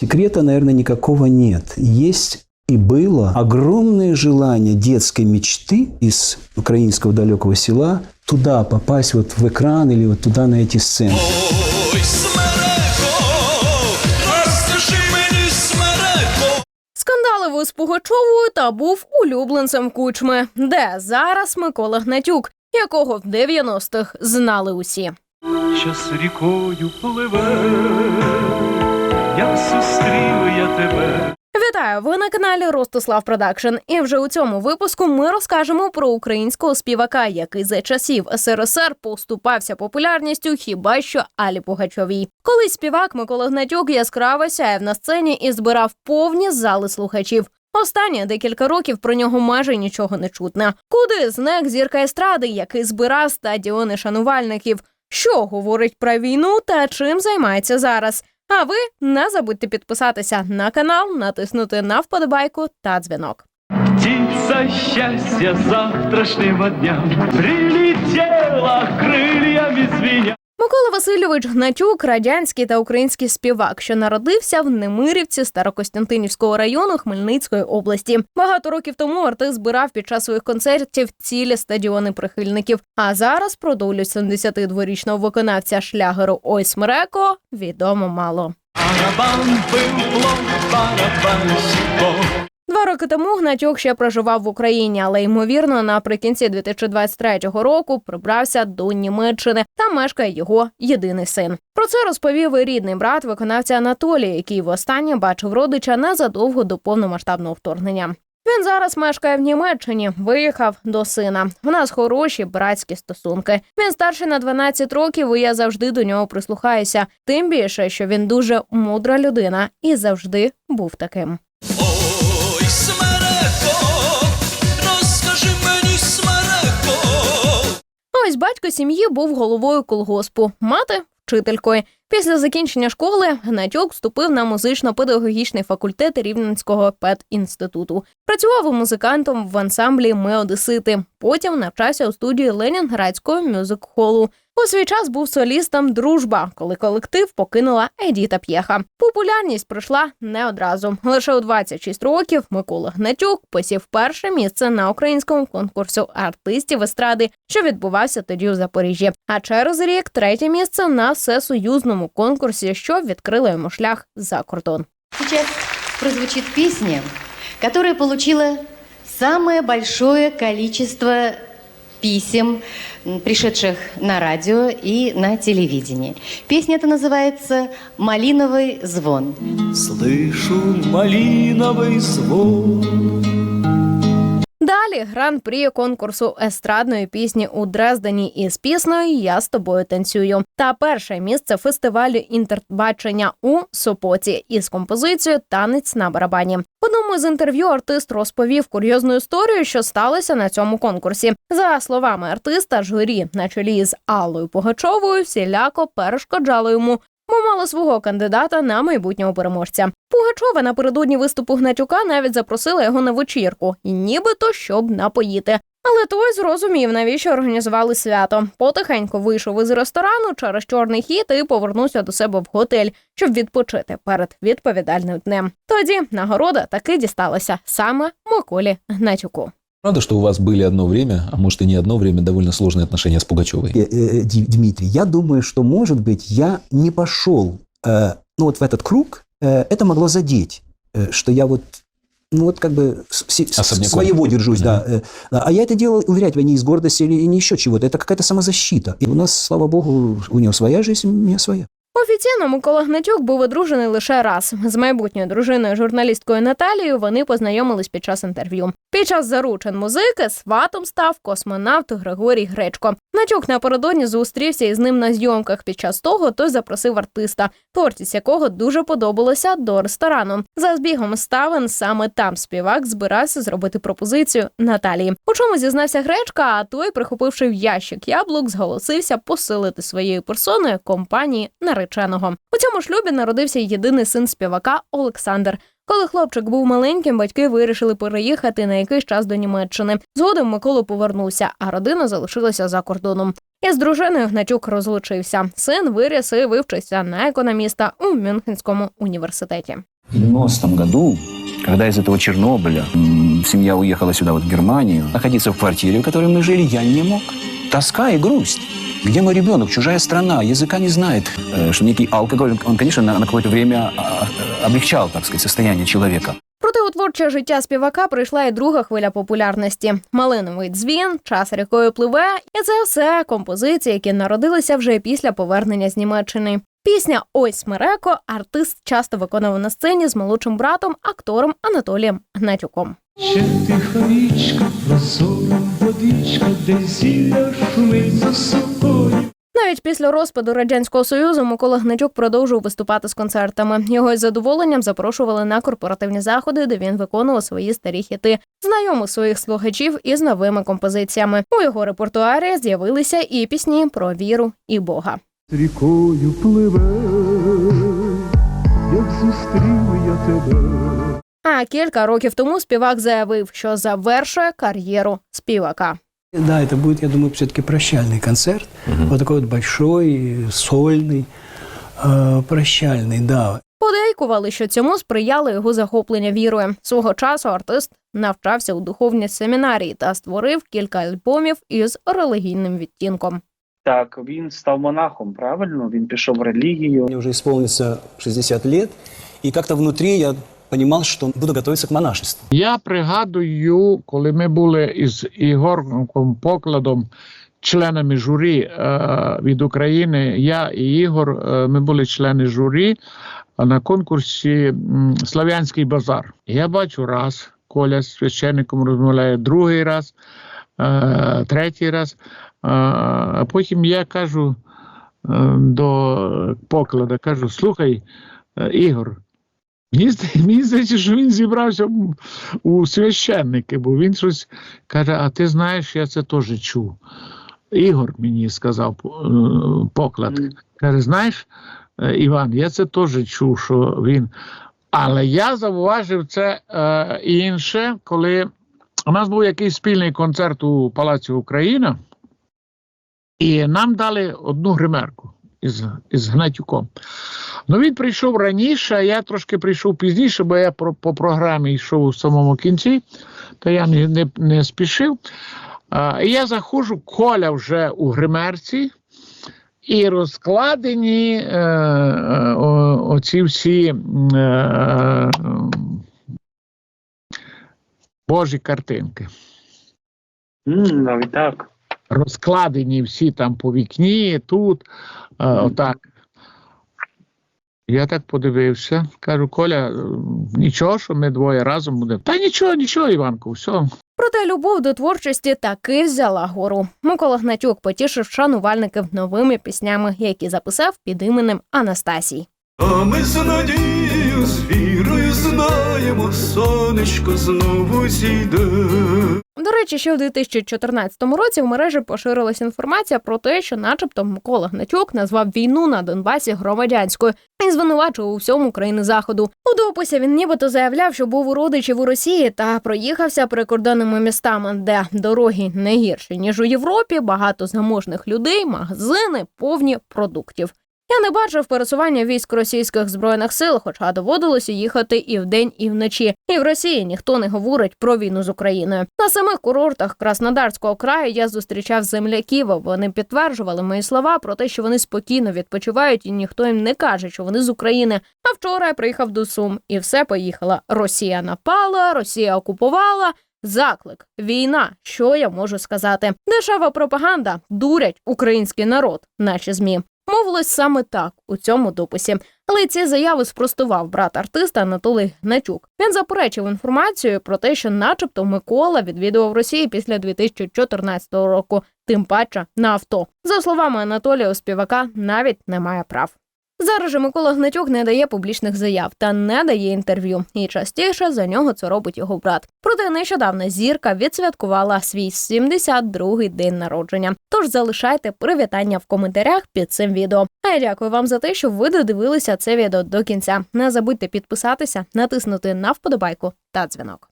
Секрета, наверное, никакого нет. Есть и было огромное желание детской мечты из украинского далекого села туда попасть вот в экран или вот туда на эти сцены. Ой, смереко, розкажи мені, смереко. Скандали з Пугачовою та був улюбленцем кучми, де зараз Микола Гнатюк, якого в 90-х знали усі. Час рікою пливе, як зустрів я тебе. Вітаю! Ви на каналі Ростислав Продакшн. І вже у цьому випуску ми розкажемо про українського співака, який за часів СРСР поступався популярністю хіба що Алі Пугачовій. Колись співак Микола Гнатюк яскраво сяяв на сцені і збирав повні зали слухачів. Останні декілька років про нього майже нічого не чутно. Куди зник зірка естради, який збирав стадіони шанувальників? Що говорить про війну та чим займається зараз? А ви не забудьте підписатися на канал, натиснути на вподобайку та дзвінок. Птица счастья завтрашнего дня прилетела крыльями звеня. Микола Васильович Гнатюк, радянський та український співак, що народився в Немирівці Старокостянтинівського району Хмельницької області. Багато років тому артист збирав під час своїх концертів цілі стадіони прихильників. А зараз про долю 72-річного виконавця шлягеру Ой Смереко відомо мало. Барабан был плох, барабанщиком. Два роки тому Гнатюк ще проживав в Україні, але ймовірно наприкінці 2023 року прибрався до Німеччини та мешкає його єдиний син. Про це розповів і рідний брат виконавця Анатолій, який востаннє бачив родича незадовго до повномасштабного вторгнення. Він зараз мешкає в Німеччині, виїхав до сина. В нас хороші братські стосунки. Він старший на 12 років, і я завжди до нього прислухаюся. Тим більше, що він дуже мудра людина і завжди був таким. Ось батько сім'ї був головою колгоспу, мати вчителькою. Після закінчення школи Гнатьок вступив на музично-педагогічний факультет Рівненського педінституту. Працював музикантом в ансамблі Меодесити. Потім навчався у студії Ленінградського мюзик-холу. У свій час був солістом Дружба, коли колектив покинула Едіта П'єха. Популярність прийшла не одразу. Лише у 26 років Микола Гнатюк посів перше місце на українському конкурсу артистів естради, що відбувався тоді у Запоріжжі. А через рік третє місце на всесоюзному конкурсі, що відкрило йому шлях за кордон. Сейчас прозвучит песня, которая получила самое большое количество писем, пришедших на радио и на телевидении. Песня эта называется «Малиновый звон». Слышу малиновый звон. Далі гран-прі конкурсу естрадної пісні у Дрездені із піснею Я з тобою танцюю. Та перше місце фестивалю інтербачення у Сопоті із композицією Танець на барабані. В одному з інтерв'ю артист розповів курйозну історію, що сталося на цьому конкурсі. За словами артиста, журі на чолі з Аллою Пугачовою всіляко перешкоджало йому. Бо мало свого кандидата на майбутнього переможця. Пугачова напередодні виступу Гнатюка навіть запросила його на вечірку, і нібито щоб напоїти. Але той зрозумів, навіщо організували свято. Потихеньку вийшов із ресторану через чорний хід і повернувся до себе в готель, щоб відпочити перед відповідальним днем. Тоді нагорода таки дісталася саме Миколі Гнатюку. Правда, что у вас были одно время, а может и не одно время, довольно сложные отношения с Пугачевой? Э, э, Ди- Дмитрий, я думаю, что, может быть, я не пошел э, ну, вот в этот круг, э, это могло задеть, э, что я вот ну вот как бы Особняком. своего держусь, да. э, да. А я это делал, уверять, не из гордости или не еще чего-то. Это какая-то самозащита. И у нас, слава богу, у него своя жизнь, у меня своя. Офіційно Микола Гнатюк був одружений лише раз. З майбутньою дружиною журналісткою Наталією вони познайомились під час інтерв'ю. Під час заручин музики сватом став космонавт Григорій Гречко. Гнатюк напередодні зустрівся із ним на зйомках. Під час того той запросив артиста, творчість якого дуже подобалося до ресторану. За збігом ставин саме там співак збирався зробити пропозицію Наталії. У чому зізнався Гречка, а той, прихопивши в ящик яблук, зголосився посилити своєю персоною компанії нареченого. У цьому шлюбі народився й єдиний син співака Олександр. Коли хлопчик був маленьким, батьки вирішили переїхати на якийсь час до Німеччини. Згодом Микола повернувся, а родина залишилася за кордоном. Із дружиною Гнатюк розлучився. Син виріс і вивчився на економіста у Мюнхенському університеті. В 90 году, когда из этого Чернобыля м, семья уехала сюда, вот в Германию, находиться в квартире, в которой мы жили, я не мог. Тоска и грусть. Где мой ребенок? Чужая страна, языка не знает. Э, Что некий алкоголь, он, конечно, на, на какое-то время облегчал, так сказать, состояние человека. Проте у творче життя співака прийшла і друга хвиля популярності: малиновий дзвін, час рікою пливе, і це все композиції, які народилися вже після повернення з Німеччини. Пісня Ой Смереко артист часто виконував на сцені з молодшим братом, актором Анатолієм Гнатюком. Ще тиха річка, прозора водичка, де зілля шумить за собою. Навіть після розпаду радянського союзу Микола Гнатюк продовжував виступати з концертами. Його із задоволенням запрошували на корпоративні заходи, де він виконував свої старі хіти, знайомив своїх слухачів із новими композиціями. У його репертуарі з'явилися і пісні про віру і Бога. Рікою пливе, як зустрів я тебе. А кілька років тому співак заявив, що завершує кар'єру співака. Да, это будет, я думаю, все-таки прощальный концерт. Вот такой вот большой, сольный, э, прощальный, да. Подейкували, що цьому сприяло його захоплення вірою. Свого часу артист навчався у духовній семінарії та створив кілька альбомів із релігійним відтінком. Так, він став монахом, правильно? Він пішов в релігію. Мне уже исполнится 60 лет, и как-то внутри я понимал, что буду готовиться к монашеству. Я пригадую, коли ми були із Ігорком Покладом, членами журі е, від України, я і Ігор, е, ми були члени журі на конкурсі м, Слав'янський базар. Я бачу раз, Коля з священником розмовляє другий раз, е, третій раз. Е, А потім я кажу е, до поклада, кажу: слухай, е, Ігор, Мені здається, що він зібрався у священники, бо він щось каже: А ти знаєш, я це теж чув. Ігор мені сказав е, поклад. Каже: знаєш, е, Іван, я це теж чув, що він. Але я зауважив це е, інше, коли у нас був якийсь спільний концерт у Палаці Україна, і нам дали одну гримерку із, із Гнатюком. Ну, він прийшов раніше, а я трошки прийшов пізніше, бо я про, по програмі йшов у самому кінці, то я не, не, не спішив. А, і я заходжу, коля вже у гримерці, і розкладені е, е, о, оці всі м, е, божі картинки. М, навіть так. Розкладені всі там по вікні, тут, е, отак. Я так подивився, кажу, Коля, е, нічого, що ми двоє разом будемо. Та нічого, нічого, Іванко, все. Проте любов до творчості таки взяла гору. Микола Гнатюк потішив шанувальників новими піснями, які записав під іменем Анастасій. А ми з надією, з вірою знаємо, сонечко знову зійде. До речі, ще у 2014 році в мережі поширилась інформація про те, що, начебто, Микола Гнатюк назвав війну на Донбасі громадянською і звинувачував у всьому країни заходу. У дописі він нібито заявляв, що був у родичів у Росії та проїхався прикордонними містами, де дороги не гірші ніж у Європі, багато заможних людей, магазини повні продуктів. Я не бачив пересування військ російських збройних сил, хоча доводилося їхати і вдень, і вночі. І в Росії ніхто не говорить про війну з Україною. На самих курортах Краснодарського краю я зустрічав земляків. Вони підтверджували мої слова про те, що вони спокійно відпочивають, і ніхто їм не каже, що вони з України. А вчора я приїхав до Сум, і все поїхала. Росія напала, Росія окупувала. Заклик, війна. Що я можу сказати? Дешева пропаганда дурять український народ, наші змі. Мовилось саме так у цьому дописі. Але ці заяви спростував брат артиста Анатолій Гнатюк. Він заперечив інформацію про те, що, начебто, Микола відвідував Росію після 2014 року, тим паче на авто. За словами Анатолія, у співака навіть немає прав. Зараз же Микола Гнатюк не дає публічних заяв та не дає інтерв'ю. І частіше за нього це робить його брат. Проте нещодавно зірка відсвяткувала свій 72-й день народження. Тож залишайте привітання в коментарях під цим відео. А я дякую вам за те, що ви додивилися це відео до кінця. Не забудьте підписатися, натиснути на вподобайку та дзвінок.